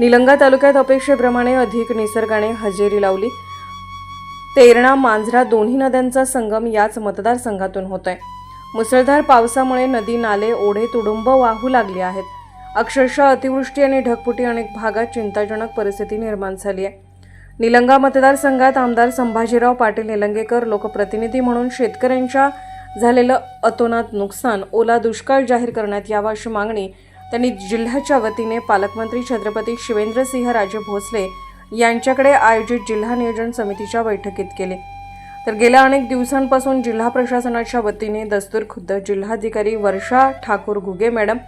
निलंगा तालुक्यात अपेक्षेप्रमाणे अधिक निसर्गाने हजेरी लावली. तेरणा मांजरा दोन्ही नद्यांचा संगम याच मतदारसंघातून होतोय. मुसळधार पावसामुळे नदी नाले ओढे तुडुंब वाहू लागली आहेत. अक्षरशः अतिवृष्टी आणि ढगफुटी अनेक भागात चिंताजनक परिस्थिती निर्माण झाली आहे. निलंगा मतदारसंघात आमदार संभाजीराव पाटील निलंगेकर लोकप्रतिनिधी म्हणून शेतकऱ्यांच्या झालेलं अतोनात नुकसान ओला दुष्काळ जाहीर करण्यात यावा अशी मागणी त्यांनी जिल्ह्याच्या वतीने पालकमंत्री छत्रपती शिवेंद्रसिंह राजे भोसले यांच्याकडे आयोजित जिल्हा नियोजन समितीच्या बैठकीत केले. तर गेल्या अनेक दिवसांपासून जिल्हा प्रशासनाच्या वतीने दस्तूर खुद्द जिल्हाधिकारी वर्षा ठाकूर घुगे मॅडम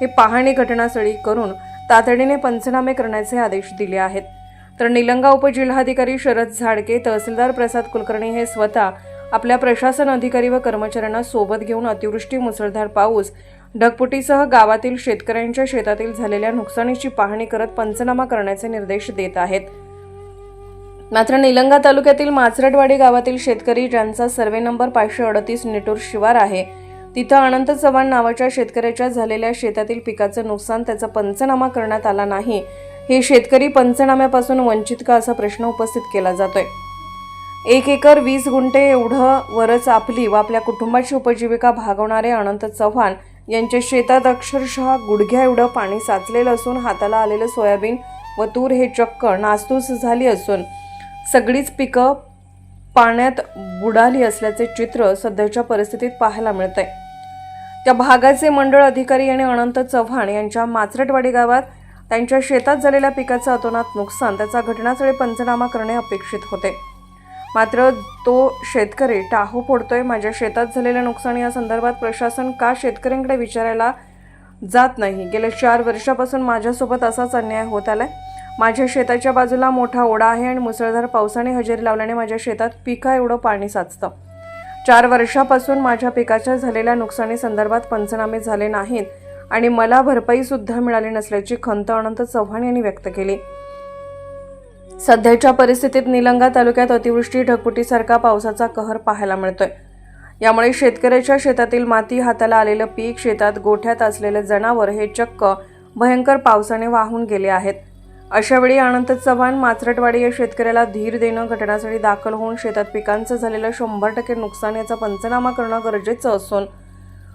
हे पाहणी घटनास्थळी करून तातडीने पंचनामे करण्याचे आदेश दिले आहेत. तर निलंगा उपजिल्हाधिकारी शरद झाडके तहसीलदार प्रसाद कुलकर्णी हे स्वतः आपल्या प्रशासन अधिकारी व कर्मचाऱ्यांना सोबत घेऊन अतिवृष्टी मुसळधार पाऊस ढगपुटीसह गावातील शेतकऱ्यांच्या शेतातील झालेल्या नुकसानीची पाहणी करत पंचनामा करण्याचे निर्देश देत आहेत. मात्र निलंगा तालुक्यातील माचरटवाडी गावातील शेतकरी ज्यांचा सर्वे नंबर पाचशे अडतीस निटूर शिवार आहे तिथं अनंत चव्हाण नावाच्या शेतकऱ्याच्या झालेल्या शेतातील पिकाचं नुकसान त्याचा पंचनामा करण्यात आला नाही. हे शेतकरी पंचनाम्यापासून वंचित का असा प्रश्न उपस्थित केला जातोय? एक एकर वीस गुंठे एवढं वरच आपली व आपल्या कुटुंबाची उपजीविका भागवणारे अनंत चव्हाण यांच्या शेतात अक्षरशः गुडघ्या एवढं पाणी साचलेलं असून हाताला आलेलं सोयाबीन व तूर हे चक्क नासतूस झाली असून सगळीच पिकं पाण्यात बुडाली असल्याचे चित्र सध्याच्या परिस्थितीत पाहायला मिळतंय. त्या भागाचे मंडळ अधिकारी आणि अनंत चव्हाण यांच्या माचरटवाडी गावात त्यांच्या शेतात झालेल्या पिकाचं अतोनात नुकसान त्याचा घटनास्थळी पंचनामा करणे अपेक्षित होते. मात्र तो शेतकरी टाहू फोडतोय. माझ्या शेतात झालेल्या नुकसान या संदर्भात प्रशासन का शेतकऱ्यांकडे विचारायला जात नाही? गेल्या चार वर्षापासून माझ्यासोबत असाच अन्याय होत आलाय. माझ्या शेताच्या बाजूला मोठा ओढा आहे आणि मुसळधार पावसाने हजेरी लावल्याने माझ्या शेतात पिका एवढं पाणी साचतं. चार वर्षापासून माझ्या पिकाच्या झालेल्या नुकसानी संदर्भात पंचनामे झाले नाहीत आणि मला भरपाईसुद्धा मिळाली नसल्याची खंत अनंत चव्हाण यांनी व्यक्त केली. सध्याच्या परिस्थितीत निलंगा तालुक्यात अतिवृष्टी ढगफुटीसारखा पावसाचा कहर पाहायला मिळतोय. यामुळे शेतकऱ्याच्या शेतातील माती हाताला आलेलं पीक शेतात गोठ्यात असलेले जनावर हे चक्क भयंकर पावसाने वाहून गेले आहेत. अशावेळी अनंत चव्हाण माचरटवाडी या शेतकऱ्याला धीर देणं घटनास्थळी दाखल होऊन शेतात पिकांचं झालेलं शंभर टक्के नुकसान याचा पंचनामा करणं गरजेचं असून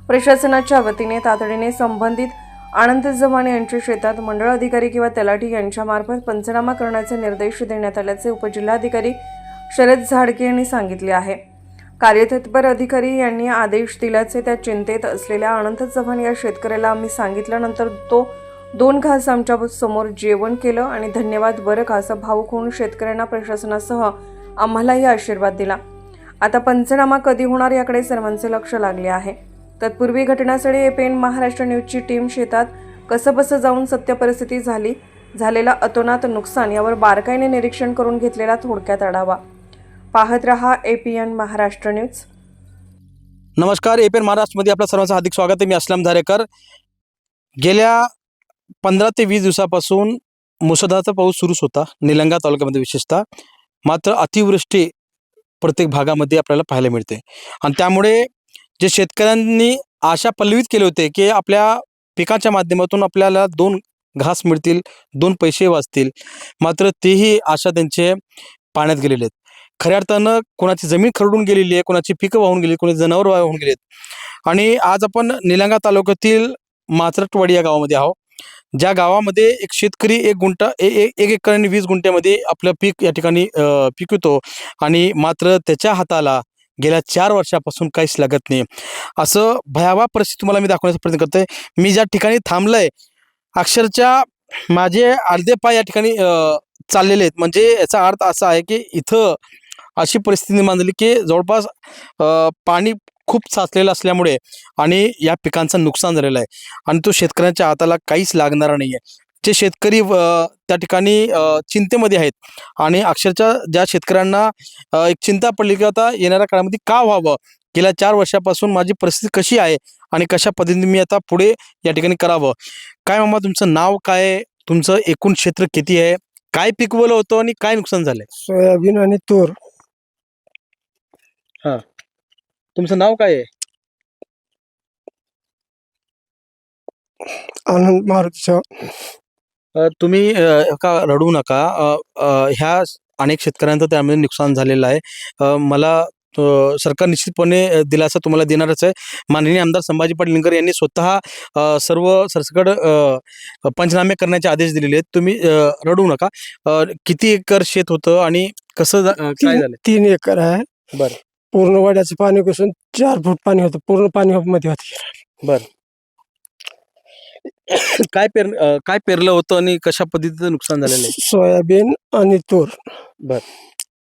प्रशासनाच्या वतीने तातडीने संबंधित आनंद जमाने यांच्या शेतात मंडळ अधिकारी किंवा तलाठी यांच्यामार्फत पंचनामा करण्याचे निर्देश देण्यात आल्याचे उपजिल्हाधिकारी शरद झाडके यांनी सांगितले आहे. कार्यतत्पर अधिकारी यांनी आदेश दिल्याचे त्या चिंतेत असलेल्या अनंत चव्हाण या शेतकऱ्याला आम्ही सांगितल्यानंतर तो दोन घास आमच्यासमोर जेवण केलं आणि धन्यवाद बरं का असं भाऊक होऊन शेतकऱ्यांना प्रशासनासह आम्हालाही आशीर्वाद दिला. आता पंचनामा कधी होणार याकडे सर्वांचे लक्ष लागले आहे. तत्पूर्वी घटनास्थळी एपेन महाराष्ट्र न्यूजची टीम शेतात कसंबसं जाऊन सत्य परिस्थिती झाली झालेला अतोनात नुकसान यावर बारकाईने निरीक्षण करून घेतलेला थोडक्यात आढावा. पाहत रहा एपीएन महाराष्ट्र न्यूज. नमस्कार एपीएन महाराष्ट्रमध्ये आपल्या सर्वांचं हार्दिक स्वागत आहे. मी असलम धारेकर. गेल्या पंधरा ते वीस दिवसापासून मुसळधारचा पाऊस सुरूच होता निलंगा तालुक्यामध्ये विशेषतः. मात्र अतिवृष्टी प्रत्येक भागामध्ये आपल्याला पाहायला मिळते. आणि त्यामुळे जे शेतकऱ्यांनी आशा पल्लवित केले होते की आपल्या पिकाच्या माध्यमातून आपल्याला दोन घास मिळतील दोन पैसे वाचतील. मात्र तेही आशा त्यांचे पाण्यात गेलेले आहेत. खऱ्या अर्थानं कोणाची जमीन खरडून गेलेली आहे कोणाची पिकं वाहून गेली कोणाची जनावर वाहून गेलेत आहेत. आणि आज आपण निलंगा तालुक्यातील माचरटवाडी या गावामध्ये आहोत. ज्या गावामध्ये एक शेतकरी एक गुंठा ए- एक एकर आणि वीस गुंठ्यामध्ये आपलं पीक या ठिकाणी पिकवतो. आणि मात्र त्याच्या हाताला गेल्या चार वर्षापासून काहीच लागत नाही. असं भयावह परिस्थिती तुम्हाला मी दाखवण्याचा प्रयत्न करतोय. मी ज्या ठिकाणी थांबलंय अक्षरशः माझे अर्धे पाय या ठिकाणी चाललेले आहेत. म्हणजे याचा अर्थ असा आहे की इथं अशी परिस्थिती निर्माण झाली की जवळपास पाणी खूप साचलेलं असल्यामुळे आणि या पिकांचं नुकसान झालेलं आहे. आणि तो शेतकऱ्यांच्या हाताला काहीच लागणारा नाही आहे जे शेतकरी त्या ठिकाणी चिंतेमध्ये आहेत. आणि अक्षरशः ज्या शेतकऱ्यांना एक चिंता पडली की आता येणाऱ्या काळामध्ये का व्हावं? गेल्या चार वर्षापासून माझी परिस्थिती कशी आहे? आणि कशा पद्धतीने मी आता पुढे या ठिकाणी करावं? काय मामा तुमचं नाव काय? तुमचं एकूण क्षेत्र किती आहे? काय पिकवलं होतं आणि काय नुकसान झालंय? सोयाबीन आणि तूर. तुमचं नाव काय आहे? आनंद मारुतीच्या अ, तुम्ही का रडू नका. ह्या अनेक शेतकऱ्यांचं त्यामध्ये नुकसान झालेलं आहे. मला सरकार निश्चितपणे दिलासा तुम्हाला देणारच आहे. माननीय आमदार संभाजी पाटील निलंगेकर यांनी स्वतः सर्व सरसकट अ, पंचनामे करण्याचे आदेश दिलेले आहेत. तुम्ही रडू नका. किती एकर शेत होतं आणि कसं काय झालं? तीन एकर आहे. बरं. पूर्ण वाड्याचं पाणी घुसून चार फूट पाणी होतं. पूर्ण पाणी मध्ये होते. काय पेर अ, काय पेरलं होतं आणि कशा पद्धतीचं नुकसान झालेलं आहे? सोयाबीन आणि तूर. बर.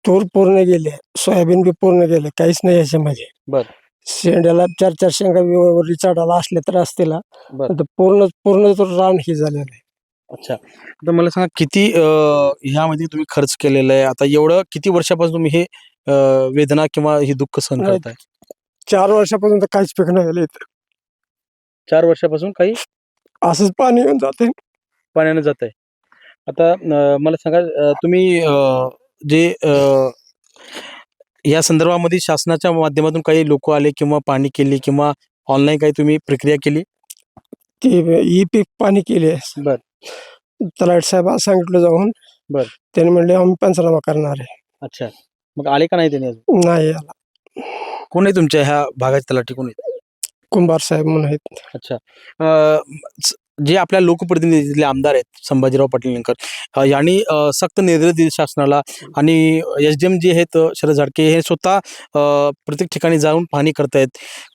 तूर पूर्ण गेले. सोयाबीन बी पूर्ण गेले. काहीच नाही याच्यामध्ये. बर. शेंड्याला चार चार शेंगा चढायला असले तर असतील. बर. आता पूर्ण पूर्ण तर रान हे झालेलं आहे. अच्छा. तर मला सांगा किती अ, ह्यामध्ये तुम्ही खर्च केलेला आहे? आता एवढं किती वर्षापासून तुम्ही हे अ, वेदना किंवा हे दुःख सहन नाही. करताय? चार वर्षापासून तर काहीच पीक नाही चार वर्षापासून काही? असंच पाणी येऊन जाते पाण्यानं जात आहे आता अ, मला सांगा अ, तुम्ही अ, जे अ, या संदर्भामध्ये शासनाच्या माध्यमातून काही लोक आले किंवा पाणी केली किंवा ऑनलाईन काही तुम्ही प्रक्रिया केली? ती ई पीक पाणी केले बर. तलाट साहेबांना सांगितलं जाऊन. बर. त्यांनी म्हणले आम्ही पंचनामा करणार आहे. अच्छा. मग आले का नाही त्याने अजून? नाही आला. कोण आहे तुमच्या ह्या भागाचे तलाठी? कोण आहेत कुंभार साहेब म्हणून आहेत. अच्छा. अ, स- जे आपल्या लोकप्रतिनिधी तिथले आमदार आहेत संभाजीराव पाटील निलंगेकर अ, यांनी अ, सक्त निर्देश दिले शासनाला आणि एस डी एम जे आहेत अ, शरद झाडके हे स्वतः अ, प्रत्येक ठिकाणी जाऊन पाहणी करतायत.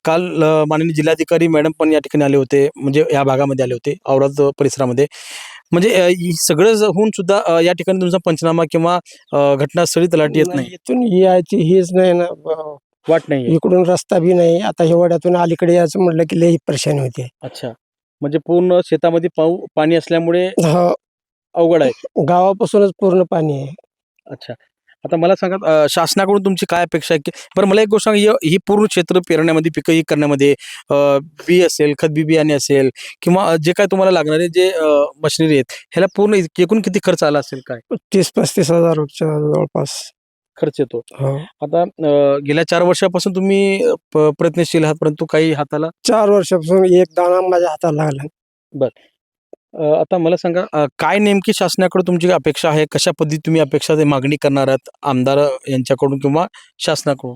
काल अ, माननीय जिल्हाधिकारी मॅडम पण या ठिकाणी आले होते म्हणजे या भागामध्ये आले होते औराद परिसरामध्ये. म्हणजे अ, ही सगळं ज- होऊन सुद्धा अ, या ठिकाणी तुमचा पंचनामा किंवा अ, घटनास्थळी तलाठी येत नाही इथून यायची हेच नाही ना ब- वाट नाही इकडून रस्ता बी नाही. आता हिवाड्यातून अलीकडे यायचं म्हटलं की लई परेशानी होते. अच्छा. म्हणजे पूर्ण शेतामध्ये पाऊ पाणी असल्यामुळे हा. अवघड आहे. गावापासूनच पूर्ण पाणी आहे. अच्छा. आता मला सांगा अ, शासनाकडून तुमची काय अपेक्षा आहे? की बरं मला एक गोष्ट सांगा हि- ही पूर्ण क्षेत्र पेरण्यामध्ये पिकं ही करण्यामध्ये अ, बी असेल खत बी बियाणे असेल किंवा जे काय तुम्हाला लागणारे जे मशिनरी आहेत ह्याला पूर्ण एकूण किती खर्च आला असेल काय? तीस पस्तीस हजारच्या जवळपास. खर्च येतो. आता अ, गेल्या चार वर्षापासून तुम्ही अ, प- प्रयत्नशील आहात परंतु काही हाताला चार वर्षापासून एक दाणा माझ्या हाताला लागला. अ, आता मला सांगा अ, काय नेमकी शासनाकडे तुमची अपेक्षा आहे? कशा पद्धती तुम्ही अपेक्षा ते मागणी करणार आहात? आमदार यांच्याकडून किंवा शासनाकडून?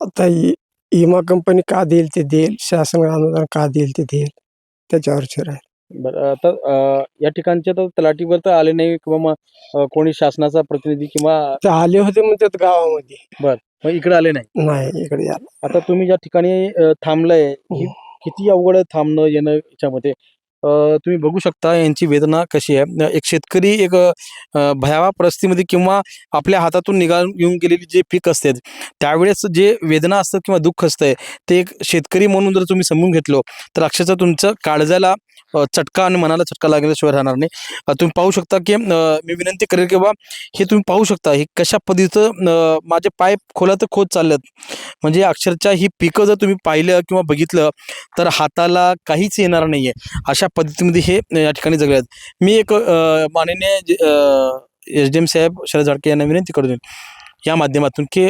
आता इ- विमा कंपनी का देईल ते देईल शासन अनुदान का देईल ते देईल त्याच्यावरची राहील बरं आता अ, या ठिकाणचे तर तलाठीवर तर आले नाही किंवा मग अ, कोणी शासनाचा प्रतिनिधी किंवा आले होते म्हणतात गावामध्ये. मग इकडे आले नाही? नाही इकडे आता तुम्ही ज्या ठिकाणी अ, थांबलाय ही. किती अवघड आहे थांबणं येणं याच्यामध्ये? तुम्ही बघू शकता यांची वेदना कशी आहे. एक शेतकरी एक भयावा भयावह परिस्थितीमध्ये किंवा आपल्या हातातून निघा येऊन गेलेली जे पीक असते त्यावेळेस जे वेदना असतात किंवा दुःख असतंय ते एक शेतकरी म्हणून जर तुम्ही समजून घेतलो तर अक्षरशः तुमचं काळजाला चटका आणि मनाला चटका लागल्याशिवाय राहणार नाही. तुम्ही पाहू शकता की मी विनंती करेल की बा हे तुम्ही पाहू शकता हे कशा पद्धतीचं माझे पाय खोलात खोत चाललेत. म्हणजे अक्षरशः ही पिकं जर तुम्ही पाहिलं किंवा बघितलं तर हाताला काहीच येणार नाहीये. अशा पद्धतीमध्ये हे या ठिकाणी जगले आहेत. मी एक माननीय एस डी एम साहेब शरद झाडके यांना विनंती करतो या माध्यमातून की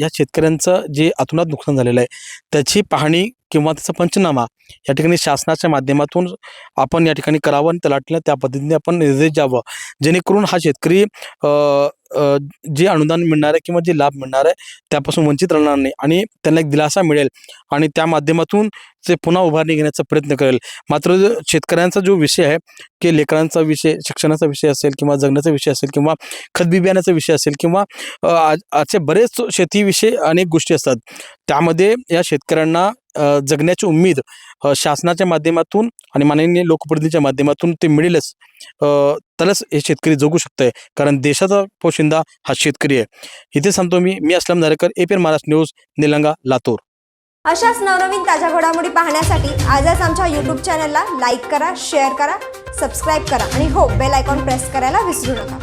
या शेतकऱ्यांचं जे अतुनात नुकसान झालेलं आहे त्याची पाहणी किंवा त्याचा पंचनामा या ठिकाणी शासनाच्या माध्यमातून आपण या ठिकाणी करावं आणि तलाठीला त्या पद्धतीने आपण निर्देश द्यावं. जेणेकरून हा शेतकरी जे अनुदान मिळणार आहे किंवा जे लाभ मिळणार आहे त्यापासून वंचित राहणार नाही आणि त्यांना एक दिलासा मिळेल आणि त्या माध्यमातून ते पुन्हा उभारणी घेण्याचा प्रयत्न करेल. मात्र शेतकऱ्यांचा जो विषय आहे की लेकरांचा विषय शिक्षणाचा विषय असेल किंवा जगण्याचा विषय असेल किंवा खत बिबियाण्याचा विषय असेल किंवा आज- आजचे बरेच शेतीविषयी अनेक गोष्टी असतात. त्यामध्ये या शेतकऱ्यांना जगण्याची उम्मीद शासनाच्या माध्यमातून आणि माननीय लोकप्रतिनिधीच्या माध्यमातून ते मिळेलच. तरच हे शेतकरी जगू शकतंय कारण देशाचा पोशिंदा हा शेतकरी आहे. इथे सांगतो मी मी Aslam Narekar A P Maharashtra news Nilanga Latur. अशाच नवनवीन ताज्या घडामोडी पाहण्यासाठी आजच आमच्या यूट्यूब चॅनलला लाईक करा शेअर करा सबस्क्राईब करा आणि हो बेल आयकॉन प्रेस करायला विसरू नका.